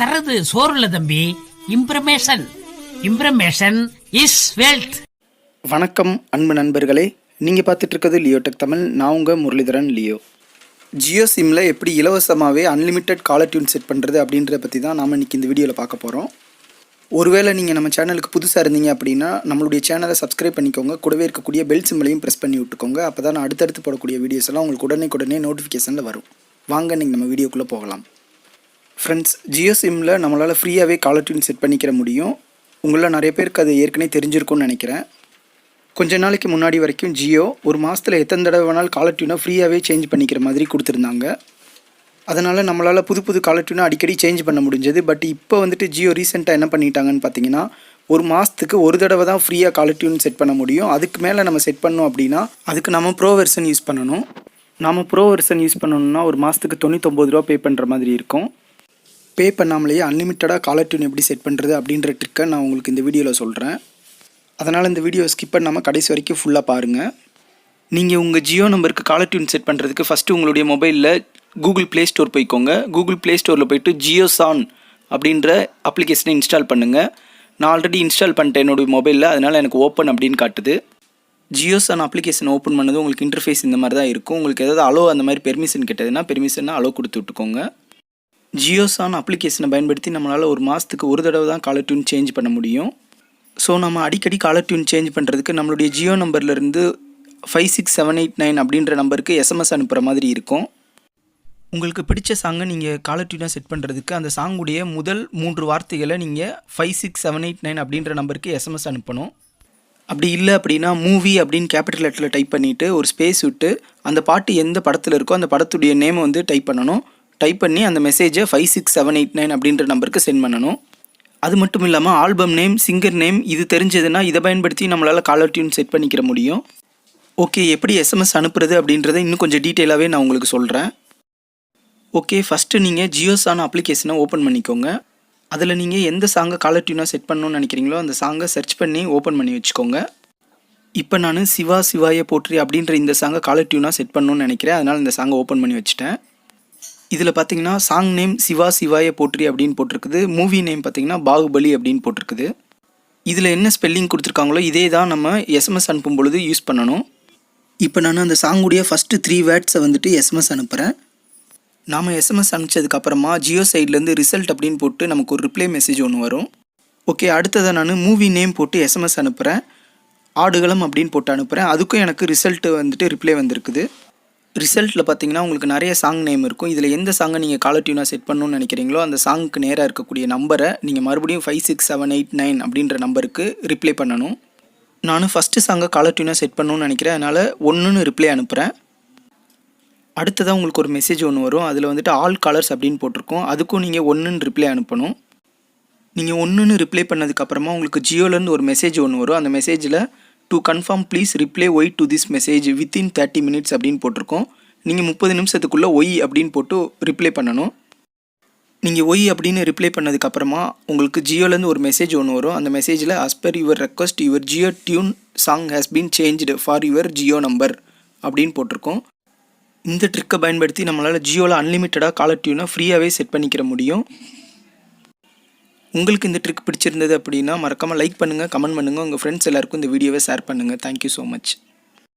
தர்றது சோறு இல்ல தம்பி. இம்ப்ரமேஷன் இம்ப்ரமேஷன் இஸ் வெல்த் வணக்கம் அன்பு நண்பர்களே. நீங்கள் பார்த்துட்டு இருக்கிறது லியோ டெக் தமிழ். நான் உங்கள் முரளிதரன் லியோ ஜியோ சிம்மில் எப்படி இலவசமாகவே அன்லிமிட்டெட் காலர் டியூன் செட் பண்ணுறது அப்படின்றத பற்றி தான் நாம் இன்றைக்கி இந்த வீடியோவில் பார்க்க போகிறோம் ஒருவேளை நீங்கள் நம்ம சேனலுக்கு புதுசாக இருந்தீங்க அப்படின்னா நம்மளுடைய சேனலை சப்ஸ்கிரைப் பண்ணிக்கோங்க. கூடவே இருக்கக்கூடிய பெல் சிம்பிளையும் ப்ரெஸ் பண்ணி விட்டுக்கோங்க. அப்போ தான் அடுத்தடுத்து போடக்கூடிய வீடியோஸ் எல்லாம் உங்களுக்கு உடனே உடனே நோட்டிஃபிகேஷனில் வரும். வாங்க நீங்கள் நம்ம வீடியோக்குள்ளே போகலாம். ஃப்ரெண்ட்ஸ் ஜியோ சிம்மில் நம்மளால் ஃப்ரீயாகவே காலர் டியூன் செட் பண்ணிக்கிற முடியும். உங்களில் நிறைய பேருக்கு அது ஏற்கனவே தெரிஞ்சிருக்கும்னு நினைக்கிறேன். கொஞ்ச நாளைக்கு முன்னாடி வரைக்கும் ஜியோ ஒரு மாதத்தில் எத்தனை தடவை வேணாலும் காலர் டியூனை ஃப்ரீயாகவே சேஞ்ச் பண்ணிக்கிற மாதிரி கொடுத்துருந்தாங்க. அதனால் நம்மளால் புது புது காலர் டியூனை அடிக்கடி சேஞ்ச் பண்ண முடிஞ்சது. பட் இப்போ வந்துட்டு ஜியோ ரீசெண்டாக என்ன பண்ணிட்டாங்கன்னு பார்த்தீங்கன்னா ஒரு மாதத்துக்கு ஒரு தடவை தான் ஃப்ரீயாக காலர் டியூன் செட் பண்ண முடியும். அதுக்கு மேலே நம்ம செட் பண்ணோம் அப்படின்னா அதுக்கு நம்ம ப்ரோ வெர்ஷன் யூஸ் பண்ணணும். நாம் ப்ரோ வெர்ஷன் யூஸ் பண்ணணும்னா ஒரு மாதத்துக்கு தொண்ணூத்தொம்பது ரூபா பே பண்ணுற மாதிரி இருக்கும். பே பண்ணாமலேயே அன்லிமிட்டடாக காலர் டியூன் எப்படி செட் பண்ணுறது அப்படின்ற ட்ரிக்கை நான் உங்களுக்கு இந்த வீடியோவில் சொல்கிறேன் அதனால் இந்த வீடியோ ஸ்கிப் பண்ணாமல் கடைசி வரைக்கும் ஃபுல்லாக பாருங்கள் நீங்கள் உங்கள் ஜியோ நம்பருக்கு காலர் டியூன் செட் பண்ணுறதுக்கு ஃபஸ்ட்டு உங்களுடைய மொபைலில் கூகுள் ப்ளே ஸ்டோர் போய்க்கோங்க. கூகுள் ப்ளே ஸ்டோரில் போயிட்டு ஜியோ சான் அப்படின்ற அப்ளிகேஷனை இன்ஸ்டால் பண்ணுங்கள் நான் ஆல்ரெடி இன்ஸ்டால் பண்ணிட்டேன் என்னுடைய மொபைலில் அதனால் எனக்கு ஓப்பன் அப்படின்னு காட்டுது. ஜியோ சான் அப்ளிகேஷன் ஓப்பன் பண்ணது உங்களுக்கு இன்டர்ஃபேஸ் இந்த மாதிரி தான் இருக்கும். உங்களுக்கு ஏதாவது அலோ அந்த மாதிரி பெர்மிஷன் கேட்டதுன்னா பெர்மிஷனை அலோ கொடுத்து விட்டுக்கோங்க. ஜியோசான் அப்ளிகேஷனை பயன்படுத்தி நம்மளால் ஒரு மாதத்துக்கு ஒரு தடவை தான் காலர் டியூன் சேஞ்ச் பண்ண முடியும். ஸோ நம்ம அடிக்கடி காலர் டியூன் சேஞ்ச் பண்ணுறதுக்கு நம்மளுடைய ஜியோ நம்பர்லேருந்து five six seven eight nine அப்படின்ற நம்பருக்கு எஸ்எம்எஸ் அனுப்புகிற மாதிரி இருக்கும். உங்களுக்கு பிடிச்ச சாங்கை நீங்கள் காலர் டியூனாக செட் பண்ணுறதுக்கு அந்த சாங்குடைய முதல் மூன்று வார்த்தைகளை நீங்கள் five six seven eight nine அப்படின்ற நம்பருக்கு எஸ்எம்எஸ் அனுப்பணும். அப்படி இல்லை அப்படின்னா மூவி அப்படின்னு கேபிட்டல் லெட்டரில் டைப் பண்ணிவிட்டு ஒரு ஸ்பேஸ் விட்டு அந்த பாட்டு எந்த படத்தில் இருக்கோ அந்த படத்துடைய நேமை வந்து டைப் பண்ணணும். டைப் பண்ணி அந்த மெசேஜை five six seven eight nine அப்படின்ற நம்பருக்கு சென்ட் பண்ணணும். அது மட்டும் இல்லாமல் ஆல்பம் நேம் சிங்கர் நேம் இது தெரிஞ்சதுன்னா இதை பயன்படுத்தி நம்மளால் காலர் டியூன் செட் பண்ணிக்கிற முடியும். ஓகே எப்படி எஸ்எம்எஸ் அனுப்புறது அப்படின்றத இன்னும் கொஞ்சம் டீட்டெயிலாகவே நான் உங்களுக்கு சொல்கிறேன் ஓகே ஃபஸ்ட்டு நீங்கள் ஜியோஸான அப்ளிகேஷனை ஓப்பன் பண்ணிக்கோங்க. அதில் நீங்கள் எந்த சாங்கை காலர் டியூனாக செட் பண்ணணும்னு நினைக்கிறீங்களோ அந்த சாங்கை சர்ச் பண்ணி ஓப்பன் பண்ணி வச்சுக்கோங்க. இப்போ நான் சிவா சிவாய போற்றி அப்படின்ற இந்த சாங்கை காலர் டியூனாக செட் பண்ணணும்னு நினைக்கிறேன். அதனால் இந்த சாங்கை ஓப்பன் பண்ணி வச்சுட்டேன். இதில் பார்த்தீங்கன்னா சாங் நேம் சிவா சிவாய போற்றி அப்படின்னு போட்டிருக்குது. மூவி நேம் பார்த்தீங்கன்னா பாகுபலி அப்படின்னு போட்டிருக்குது. இதில் என்ன ஸ்பெல்லிங் கொடுத்துருக்காங்களோ இதே தான் நம்ம எஸ்எம்எஸ் அனுப்பும் பொழுது யூஸ் பண்ணணும். இப்போ நான் அந்த சாங்குடைய ஃபஸ்ட்டு த்ரீ வேர்ட்ஸை வந்துட்டு எஸ்எம்எஸ் அனுப்புகிறேன் நாம் எஸ்எம்எஸ் அனுப்பிச்சதுக்கப்புறமா ஜியோ சைட்லேருந்து ரிசல்ட் அப்படின்னு போட்டு நமக்கு ஒரு ரிப்ளை மெசேஜ் ஒன்று வரும். ஓகே அடுத்ததை நான் மூவி நேம் போட்டு எஸ்எம்எஸ் அனுப்புகிறேன் ஆடுகளம் அப்படின்னு போட்டு அனுப்புகிறேன் அதுக்கும் எனக்கு ரிசல்ட்டு வந்துட்டு ரிப்ளை வந்திருக்குது. ரிசல்ட்டில் பார்த்தீங்கன்னா உங்களுக்கு நிறைய சாங் நேம் இருக்கும். இதில் எந்த சாங்கை நீங்கள் காலர் டியூனாக செட் பண்ணணும்னு நினைக்கிறீங்களோ அந்த சாங்க்கு நேராக இருக்கக்கூடிய நம்பரை நீங்கள் மறுபடியும் five six seven eight nine அப்படின்ற நம்பருக்கு ரிப்ளை பண்ணணும். நானும் ஃபஸ்ட்டு சாங்கை காலர் டியூனாக செட் பண்ணணும்னு நினைக்கிறேன். அதனால் ஒன்றுன்னு ரிப்ளை அனுப்புகிறேன் அடுத்ததாக உங்களுக்கு ஒரு மெசேஜ் ஒன்று வரும். அதில் வந்துட்டு ஆல் கலர்ஸ் அப்படின்னு போட்டிருக்கோம். அதுக்கும் நீங்கள் ஒன்றுன்னு ரிப்ளை அனுப்பணும். நீங்கள் ஒன்றுன்னு ரிப்ளை பண்ணதுக்கப்புறமா உங்களுக்கு ஜியோலேருந்து ஒரு மெசேஜ் ஒன்று வரும். அந்த மெசேஜில் to confirm please reply Y to this message within thirty minutes அப்படின்னு போட்டிருக்கோம். நீங்கள் முப்பது நிமிஷத்துக்குள்ளே ஒய் அப்படின்னு போட்டு ரிப்ளை பண்ணணும். நீங்கள் ஒய் அப்படின்னு ரிப்ளை பண்ணதுக்கப்புறமா உங்களுக்கு ஜியோலேருந்து ஒரு மெசேஜ் ஒன்று வரும். அந்த மெசேஜில் as per your request your Jio tune song has been changed for your Jio number அப்படின்னு போட்டிருக்கோம். இந்த ட்ரிக்கை பயன்படுத்தி நம்மளால் ஜியோவில் அன்லிமிட்டடாக காலர் டியூனை ஃப்ரீயாகவே செட் பண்ணிக்கிற முடியும். உங்களுக்கு இந்த ட்ரிக் பிடிச்சிருந்தது அப்படின்னா மறக்காமல் லைக் பண்ணுங்கள் கமெண்ட் பண்ணுங்கள் உங்கள் ஃப்ரெண்ட்ஸ் எல்லாருக்கும் இந்த வீடியோவை ஷேர் பண்ணுங்கள் தேங்க்யூ ஸோ மச்